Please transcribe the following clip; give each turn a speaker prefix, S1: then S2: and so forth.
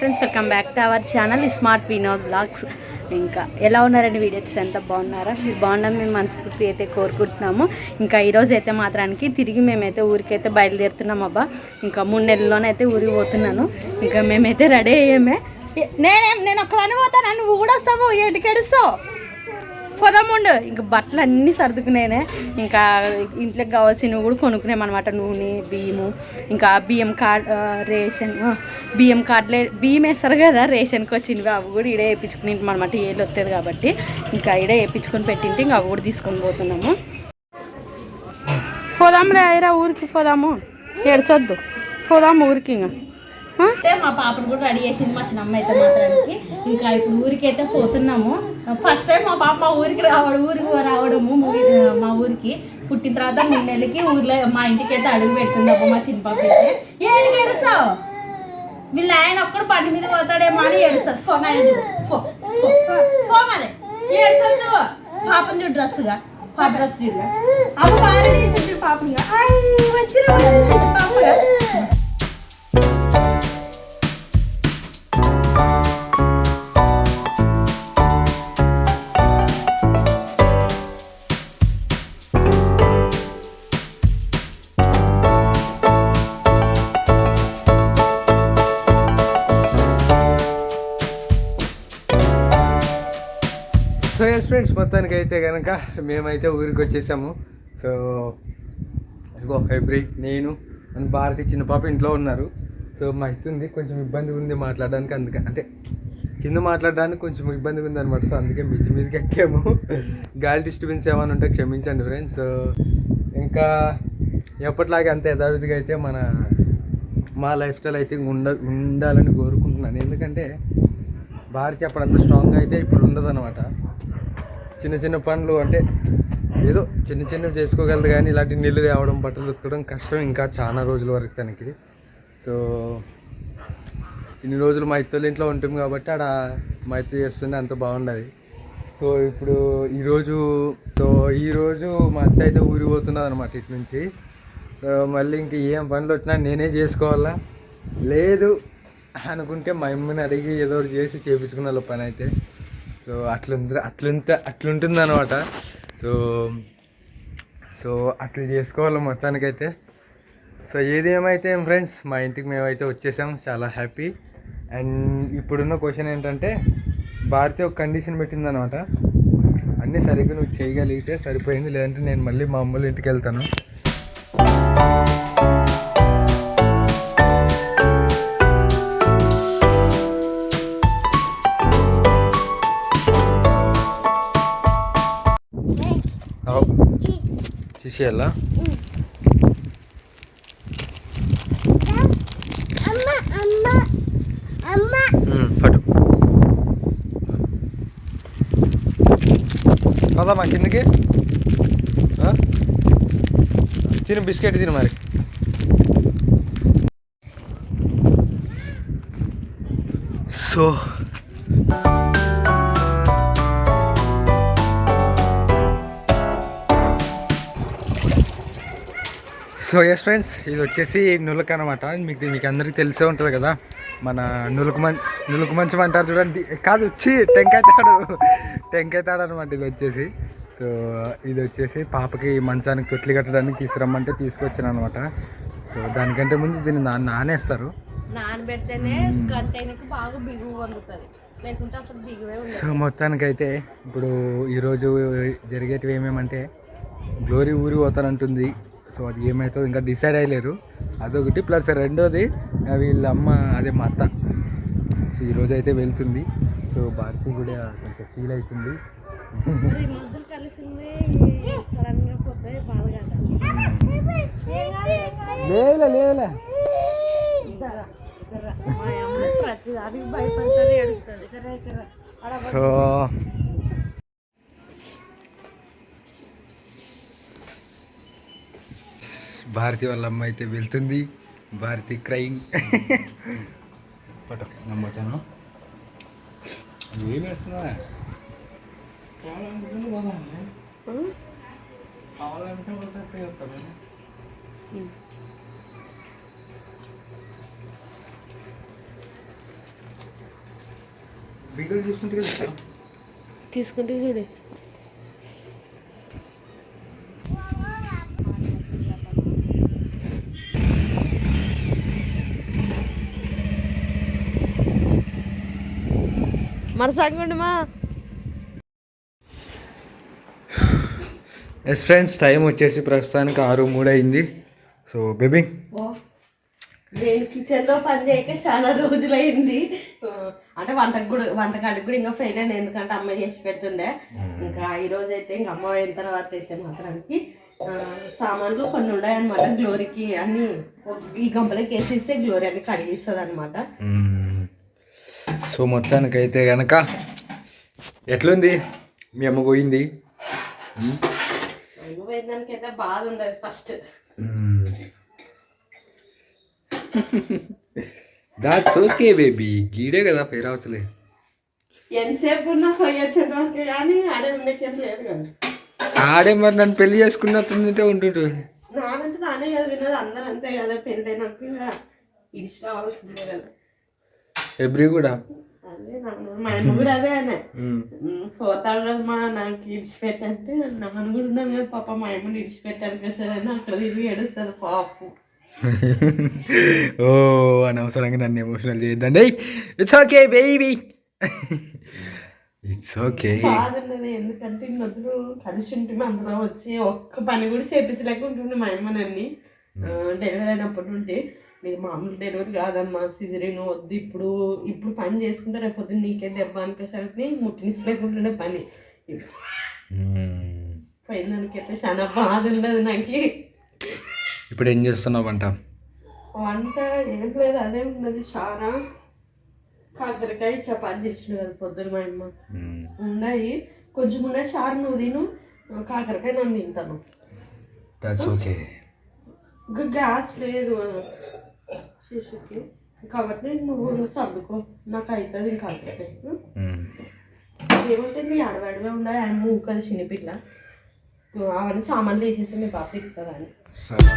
S1: Welcome back to our channel smart Vinod blogs ఇంకా ఎలా ఉన్నారండి వీడియోస్ ఎంత బాగున్నారా? మీరు బాగున్నాం మేము మనస్ఫూర్తి అయితే కోరుకుంటున్నాము. ఇంకా ఈరోజు అయితే మాత్రానికి తిరిగి మేమైతే ఊరికైతే బయలుదేరుతున్నాం అబ్బా. ఇంకా మూడు నెలల్లోనైతే ఊరికి పోతున్నాను. ఇంకా మేమైతే రెడీ అయ్యామే. నేనేం నేను ఒక్కదాన్ని పోతాను? నువ్వు కూడా వస్తావు? ఏటికెడుస్తావు పోదాముండు. ఇంకా బట్టలు అన్నీ సర్దుకునేనే. ఇంకా ఇంట్లోకి కావాల్సినవి కూడా కొనుక్కునేమన్నమాట. నూనె బియ్యము ఇంకా బియ్యం కార్డ్ రేషన్ బియ్యం కార్డులే బియ్యం వేస్తారు కదా రేషన్కి వచ్చినవి అవి కూడా ఇడే వేయించుకుని అనమాట ఏళ్ళు వస్తుంది కాబట్టి. ఇంకా ఇడే వేయించుకొని పెట్టింటే ఇంకా అవి కూడా తీసుకొని పోతున్నాము. పోదాంలే అయిరా ఊరికి పోదాము. ఏడ్చొద్దు. పోదాము ఊరికి ఇంకా. అంటే మా పాపను కూడా రెడీ చేసింది మా చిన్నమ్మ అయితే మాత్రానికి. ఇంకా ఇప్పుడు ఊరికి అయితే పోతున్నాము. ఫస్ట్ టైం మా పాప మా ఊరికి రావడం ఊరికి రావడము మా ఊరికి పుట్టిన తర్వాత మూడు నెలలకి ఊర్లో మా ఇంటికి అయితే అడుగు పెడుతుంది మా చిన్న పాప అయితే. ఏడికి ఏడుస్తావు? వీళ్ళ ఆయన ఒక్కడు పని మీద పోతాడేమో అని ఏడుస్తుంది ఫోన్ ఆయన ఫో ఫో, మరి. ఏడుసొద్దు పాపం చూడు డ్రెస్సుగా. పాప డ్రెస్ చూడుగా. అప్పుడు బాగా చేసింది పాపంగా వచ్చిన పాపగా.
S2: సో ఎస్ ఫ్రెండ్స్ మొత్తానికి అయితే కనుక మేమైతే ఊరికి వచ్చేసాము సో ఇగో ఫిబ్రి నేను అని భారతి చిన్న పాప ఇంట్లో ఉన్నారు. సో మా ఇస్తుంది కొంచెం ఇబ్బంది ఉంది మాట్లాడడానికి అందుకే అంటే కింద మాట్లాడడానికి కొంచెం ఇబ్బందిగా ఉంది అనమాట సో అందుకే మిద్ది మీదకి ఎక్కాము. గాలి డిస్టర్బెన్స్ ఏమైనా ఉంటే క్షమించండి ఫ్రెండ్స్ సో ఇంకా ఎప్పటిలాగే అంత యథావిధిగా అయితే మన మా లైఫ్ స్టైల్ అయితే ఉండ ఉండాలని కోరుకుంటున్నాను. ఎందుకంటే భారతి అప్పుడు అంత స్ట్రాంగ్ అయితే ఇప్పుడు ఉండదు చిన్న చిన్న పనులు అంటే ఏదో చిన్న చిన్నవి చేసుకోగలదు కానీ ఇలాంటి నీళ్ళు తేవడం బట్టలు ఉతకడం కష్టం ఇంకా చాలా రోజుల వరకు తనకి సో ఇన్ని రోజులు మా ఇత్తోళ్ళ ఇంట్లో ఉంటాం కాబట్టి ఆడ మా ఇత్త అంత బాగుండదు. సో ఇప్పుడు ఈరోజు సో ఈరోజు మా అత్త అయితే ఊరిపోతున్నది అనమాట ఇటు నుంచి. మళ్ళీ ఇంక ఏం పనులు వచ్చినా నేనే చేసుకోవాలా? లేదు అనుకుంటే మా అమ్మని అడిగి ఏదో ఒకటి చేసి చేపించుకున్న పని అయితే. సో అట్లుంది అట్లుంట అట్లుంటుంది అనమాట సో సో అట్లా చేసుకోవాలి మొత్తానికైతే. సో ఏది ఏమైతే ఫ్రెండ్స్ మా ఇంటికి మేమైతే వచ్చేసాం చాలా హ్యాపీ అండ్ ఇప్పుడున్న క్వశ్చన్ ఏంటంటే భారతి ఒక కండిషన్ పెట్టిందనమాట అన్నీ సరిగ్గా నువ్వు చేయగలిగితే సరిపోయింది లేదంటే నేను మళ్ళీ మా అమ్మల ఇంటికి వెళ్తాను. చేసేయాలా పట్టు. పదమ్మా కిందకి? తిను బిస్కెట్ తిను మరి. సో సో ఎస్ ఫ్రెండ్స్ ఇది వచ్చేసి నులక అనమాట మీకు మీకు అందరికీ తెలిసే ఉంటుంది కదా మన నులుకు మం నులుకు మంచం అంటారు చూడండి. కాదు వచ్చి టెంకాయ తాడు టెంకాయ తాడు అనమాట ఇది వచ్చేసి. సో ఇది వచ్చేసి పాపకి మంచానికి తొట్లు కట్టడానికి తీసుకురమ్మంటే తీసుకొచ్చాను అనమాట సో దానికంటే ముందు దీన్ని నా నానేస్తారు.
S1: నానబెడితేనే గంటైనకి బాగా బిగువు వండుతుంది లేకుంటే అసలు బిగువే ఉండదు.
S2: సో మొత్తానికైతే ఇప్పుడు ఈరోజు జరిగేటివి ఏమేమంటే గ్లోరీ ఊరి పోతానంటుంది. సో అది ఏమవుతుందో ఇంకా డిసైడ్ అయ్యలేరు. అదొకటి ప్లస్ రెండోది వీళ్ళ అమ్మ అదే మా అత్త. సో ఈరోజు అయితే వెళ్తుంది. సో భారతి కూడా కొంచెం ఫీల్ అవుతుంది.
S1: కలిసింది
S2: భారతి వాళ్ళ అమ్మ అయితే వెళ్తుంది. భారతి క్రైమ్ పట నమ్మతాను ఏం వేస్తున్నా బిగలు తీసుకుంటే
S1: తీసుకుంటే చూడే. మరి సంగుండి మా
S2: ఎస్ ఫ్రెండ్స్ టైం వచ్చేసి ప్రస్తుతానికి ఆరు మూడు అయింది సో బేబీ
S1: నేను కిచెన్లో పని చేయక చాలా రోజులైంది. అంటే వంటకు కూడా వంటకాడికి కూడా ఇంకా ఫెయిల్ అయినా ఎందుకంటే అమ్మ చేసి పెడుతుండే. ఇంకా ఈ రోజు అయితే ఇంకా అమ్మ అయిన తర్వాత అయితే మాత్రానికి ఆ, సామాన్లు కొన్ని ఉన్నాయన్నమాట. గ్లోరీకి అన్ని ఈ గంపలకి వేసిస్తే గ్లోరీ అన్ని కడిగిస్తుంది అనమాట
S2: సో మొత్తానికి అయితే కనుక ఎట్లుంది? మీ అమ్మ పోయింది.
S1: బాధ ఉండదు ఫస్ట్
S2: దాట్స్ ఓకే బేబీ గీడే కదా పేరు అవచ్చలే
S1: ఎంతసేపు ఉన్నా పోయి వచ్చేంత వరకు కానీ ఆడే ఉండేకేం లేదు కదా.
S2: ఆడే మరి నన్ను పెళ్ళి చేసుకున్నట్టుంటే ఉంటుంటు
S1: నానంటే నానే కదా విన్నది అందరూ అంతే కదా పెళ్ళైనాక రావాల్సిందే కదా.
S2: ఎబ్రి కూడా?
S1: మా అమ్మ కూడా అదే అనే.
S2: మ్మ్.
S1: పోతాడు కదా మా నాకు ఇడిచిపెట్టంటే నాన్న కూడా ఉన్నాం కదా పాప మా అమ్మని ఇడిచిపెట్టాను కదా సరే అని అక్కడ తిరిగి పాపం.
S2: ఓ అనవసరంగా నన్ను ఎమోషనల్ చేయొద్దండి. It's okay baby it's okay
S1: ఎందుకంటే కలిసి ఉంటుంది అందులో వచ్చి ఒక్క పని కూడా చేపించలేక ఉంటుంది మా అమ్మ నన్ను. డెలివరీ అయినప్పటి నుండి నీకు మామూలు డెలివరీ కాదమ్మా సిజరీన్ వద్దు ఇప్పుడు ఇప్పుడు పని చేసుకుంటే రేపు పొద్దున్న నీకే దెబ్బ అనుకోసరికి ముట్టినిసలేకుంటుండే పని. పోయిందానికైతే చాలా బాధ ఉండదు నాకు.
S2: ఇప్పుడు ఏం చేస్తున్నావంట
S1: వంట? ఏం లేదు అదే ఉన్నది చాలా కాకరకాయ చపాతి చేసిండు కదా పొద్దున మా అమ్మ. ఉన్నాయి కొంచెం ఉన్నాయి చారు నువ్వు తిను కాకరకాయ నన్ను తింటాను.
S2: దట్స్ ఓకే
S1: ఇంకా గ్యాస్ లేదు. శిశుకి. కాబట్టి నువ్వు సర్దుకో. నాకు అవుతుంది ఇంకా కాకరకాయ ఏమంటే నీ ఆడవాడివే ఉండే ఆయన మూకలు చిన్నపిల్ల అవన్నీ సామాన్లు వేసేసి మీ పాప ఇస్తుందని
S2: సరే.